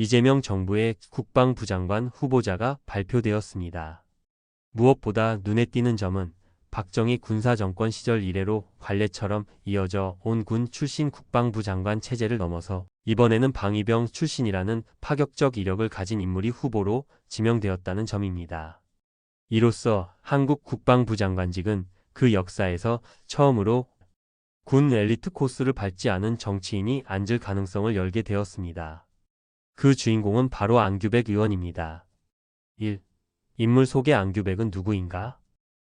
이재명 정부의 국방부 장관 후보자가 발표되었습니다. 무엇보다 눈에 띄는 점은 박정희 군사정권 시절 이래로 관례처럼 이어져 온 군 출신 국방부 장관 체제를 넘어서 이번에는 방위병 출신이라는 파격적 이력을 가진 인물이 후보로 지명되었다는 점입니다. 이로써 한국 국방부 장관직은 그 역사에서 처음으로 군 엘리트 코스를 밟지 않은 정치인이 앉을 가능성을 열게 되었습니다. 그 주인공은 바로 안규백 의원입니다. 1. 인물 소개 안규백은 누구인가?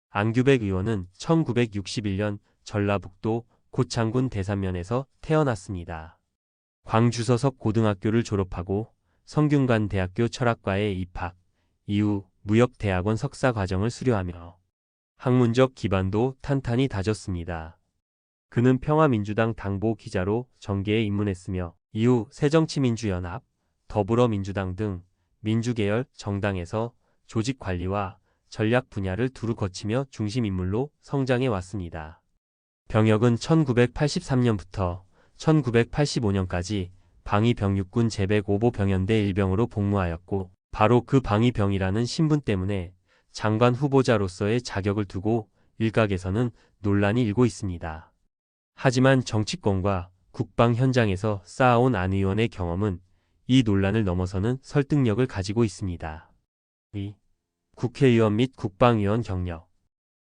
안규백 의원은 1961년 전라북도 고창군 대산면에서 태어났습니다. 광주서석 고등학교를 졸업하고 성균관 대학교 철학과에 입학, 이후 무역대학원 석사 과정을 수료하며 학문적 기반도 탄탄히 다졌습니다. 그는 평화민주당 당보 기자로 정계에 입문했으며 이후 새정치민주연합, 더불어민주당 등 민주계열 정당에서 조직 관리와 전략 분야를 두루 거치며 중심 인물로 성장해 왔습니다. 병역은 1983년부터 1985년까지 방위병육군 제105보 병연대 일병으로 복무하였고 바로 그 방위병이라는 신분 때문에 장관 후보자로서의 자격을 두고 일각에서는 논란이 일고 있습니다. 하지만 정치권과 국방 현장에서 쌓아온 안 의원의 경험은 이 논란을 넘어서는 설득력을 가지고 있습니다. 2. 국회의원 및 국방위원 경력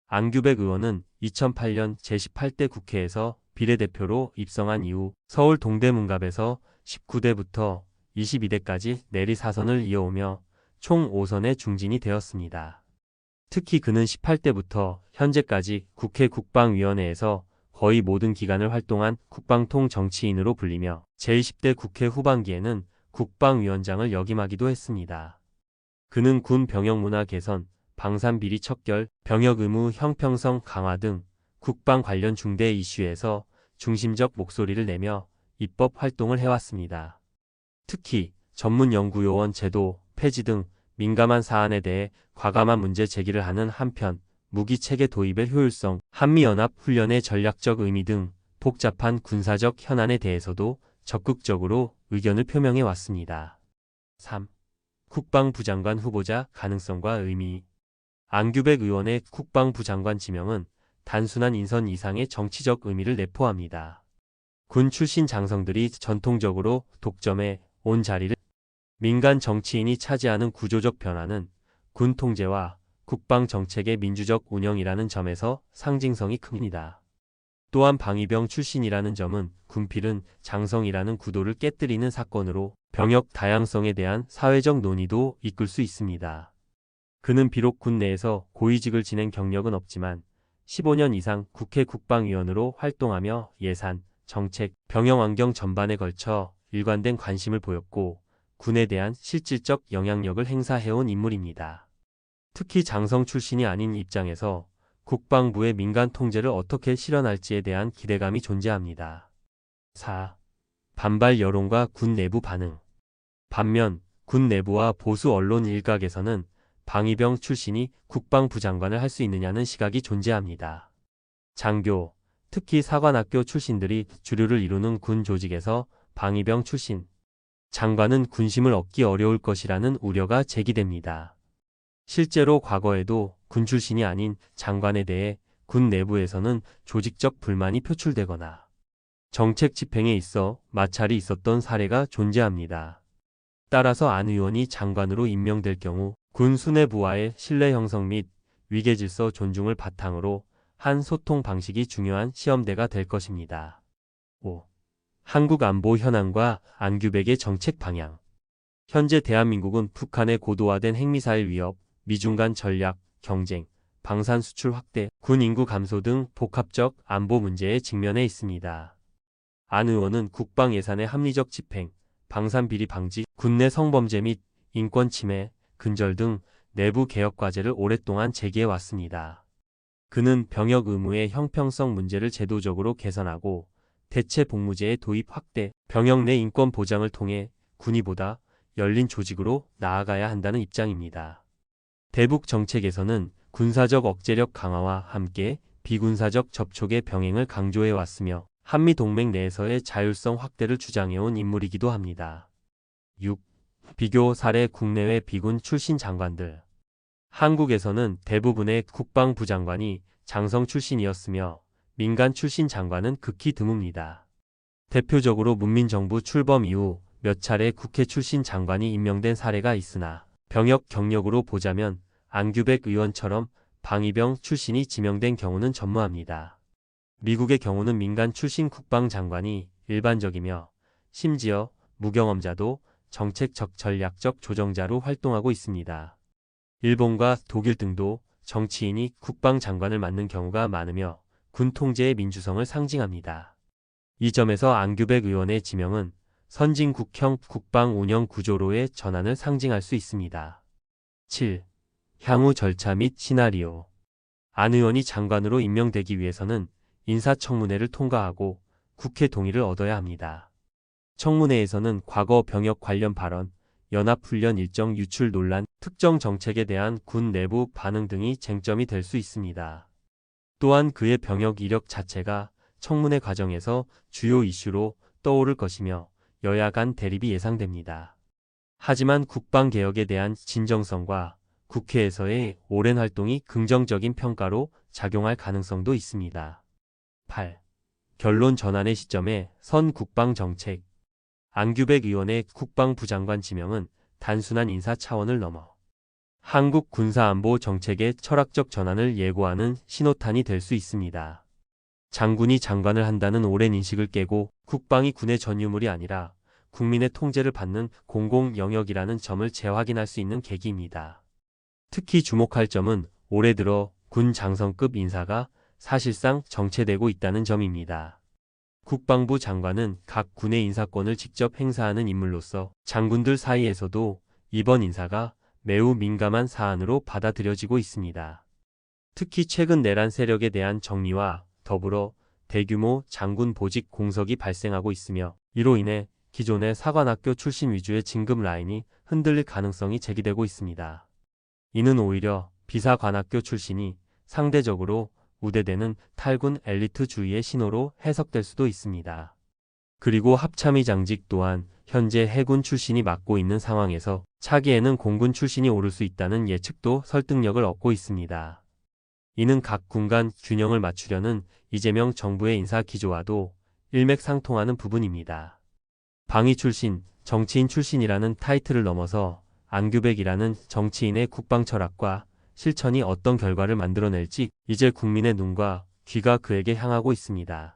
안규백 의원은 2008년 제18대 국회에서 비례대표로 입성한 이후 서울 동대문갑에서 19대부터 22대까지 내리 사선을 이어오며 총 5선의 중진이 되었습니다. 특히 그는 18대부터 현재까지 국회 국방위원회에서 거의 모든 기간을 활동한 국방통 정치인으로 불리며 제20대 국회 후반기에는 국방위원장을 역임하기도 했습니다. 그는 군 병역 문화 개선, 방산 비리 척결, 병역 의무 형평성 강화 등 국방 관련 중대 이슈에서 중심적 목소리를 내며 입법 활동을 해왔습니다. 특히 전문 연구요원 제도 폐지 등 민감한 사안에 대해 과감한 문제 제기를 하는 한편 무기 체계 도입의 효율성, 한미연합 훈련의 전략적 의미 등 복잡한 군사적 현안에 대해서도 적극적으로 의견을 표명해 왔습니다. 3. 국방부 장관 후보자 가능성과 의미 안규백 의원의 국방부 장관 지명은 단순한 인선 이상의 정치적 의미를 내포합니다. 군 출신 장성들이 전통적으로 독점해 온 자리를 민간 정치인이 차지하는 구조적 변화는 군 통제와 국방 정책의 민주적 운영이라는 점에서 상징성이 큽니다. 또한 방위병 출신이라는 점은 군필은 장성이라는 구도를 깨뜨리는 사건으로 병역 다양성에 대한 사회적 논의도 이끌 수 있습니다. 그는 비록 군 내에서 고위직을 지낸 경력은 없지만 15년 이상 국회 국방위원으로 활동하며 예산, 정책, 병영 환경 전반에 걸쳐 일관된 관심을 보였고 군에 대한 실질적 영향력을 행사해온 인물입니다. 특히 장성 출신이 아닌 입장에서 국방부의 민간 통제를 어떻게 실현할지에 대한 기대감이 존재합니다. 4. 반발 여론과 군 내부 반응 반면 군 내부와 보수 언론 일각에서는 방위병 출신이 국방부 장관을 할 수 있느냐는 시각이 존재합니다. 장교, 특히 사관학교 출신들이 주류를 이루는 군 조직에서 방위병 출신, 장관은 군심을 얻기 어려울 것이라는 우려가 제기됩니다. 실제로 과거에도 군 출신이 아닌 장관에 대해 군 내부에서는 조직적 불만이 표출되거나 정책 집행에 있어 마찰이 있었던 사례가 존재합니다. 따라서 안 의원이 장관으로 임명될 경우 군 수뇌부와의 신뢰 형성 및 위계 질서 존중을 바탕으로 한 소통 방식이 중요한 시험대가 될 것입니다. 5. 한국 안보 현황과 안규백의 정책 방향 현재 대한민국은 북한의 고도화된 핵미사일 위협, 미중 간 전략, 경쟁, 방산 수출 확대, 군 인구 감소 등 복합적 안보 문제에 직면해 있습니다. 안 의원은 국방 예산의 합리적 집행, 방산 비리 방지, 군내 성범죄 및 인권 침해, 근절 등 내부 개혁 과제를 오랫동안 제기해 왔습니다. 그는 병역 의무의 형평성 문제를 제도적으로 개선하고 대체 복무제의 도입 확대, 병역 내 인권 보장을 통해 군이 보다 열린 조직으로 나아가야 한다는 입장입니다. 대북 정책에서는 군사적 억제력 강화와 함께 비군사적 접촉의 병행을 강조해 왔으며 한미 동맹 내에서의 자율성 확대를 주장해온 인물이기도 합니다. 6. 비교 사례 국내외 비군 출신 장관들. 한국에서는 대부분의 국방부 장관이 장성 출신이었으며 민간 출신 장관은 극히 드뭅니다. 대표적으로 문민정부 출범 이후 몇 차례 국회 출신 장관이 임명된 사례가 있으나 병역 경력으로 보자면 안규백 의원처럼 방위병 출신이 지명된 경우는 전무합니다. 미국의 경우는 민간 출신 국방장관이 일반적이며 심지어 무경험자도 정책적 전략적 조정자로 활동하고 있습니다. 일본과 독일 등도 정치인이 국방장관을 맡는 경우가 많으며 군 통제의 민주성을 상징합니다. 이 점에서 안규백 의원의 지명은 선진국형 국방 운영 구조로의 전환을 상징할 수 있습니다. 7. 향후 절차 및 시나리오 안 의원이 장관으로 임명되기 위해서는 인사청문회를 통과하고 국회 동의를 얻어야 합니다. 청문회에서는 과거 병역 관련 발언, 연합훈련 일정 유출 논란, 특정 정책에 대한 군 내부 반응 등이 쟁점이 될 수 있습니다. 또한 그의 병역 이력 자체가 청문회 과정에서 주요 이슈로 떠오를 것이며 여야 간 대립이 예상됩니다. 하지만 국방개혁에 대한 진정성과 국회에서의 오랜 활동이 긍정적인 평가로 작용할 가능성도 있습니다. 8. 결론 전환의 시점에 선 국방정책 안규백 의원의 국방부 장관 지명은 단순한 인사 차원을 넘어 한국 군사안보 정책의 철학적 전환을 예고하는 신호탄이 될 수 있습니다. 장군이 장관을 한다는 오랜 인식을 깨고 국방이 군의 전유물이 아니라 국민의 통제를 받는 공공 영역이라는 점을 재확인할 수 있는 계기입니다. 특히 주목할 점은 올해 들어 군 장성급 인사가 사실상 정체되고 있다는 점입니다. 국방부 장관은 각 군의 인사권을 직접 행사하는 인물로서 장군들 사이에서도 이번 인사가 매우 민감한 사안으로 받아들여지고 있습니다. 특히 최근 내란 세력에 대한 정리와 더불어 대규모 장군 보직 공석이 발생하고 있으며 이로 인해 기존의 사관학교 출신 위주의 진급 라인이 흔들릴 가능성이 제기되고 있습니다. 이는 오히려 비사관학교 출신이 상대적으로 우대되는 탈군 엘리트주의의 신호로 해석될 수도 있습니다. 그리고 합참의 장직 또한 현재 해군 출신이 맡고 있는 상황에서 차기에는 공군 출신이 오를 수 있다는 예측도 설득력을 얻고 있습니다. 이는 각 군 간 균형을 맞추려는 이재명 정부의 인사 기조와도 일맥상통하는 부분입니다. 방위 출신, 정치인 출신이라는 타이틀을 넘어서 안규백이라는 정치인의 국방 철학과 실천이 어떤 결과를 만들어낼지 이제 국민의 눈과 귀가 그에게 향하고 있습니다.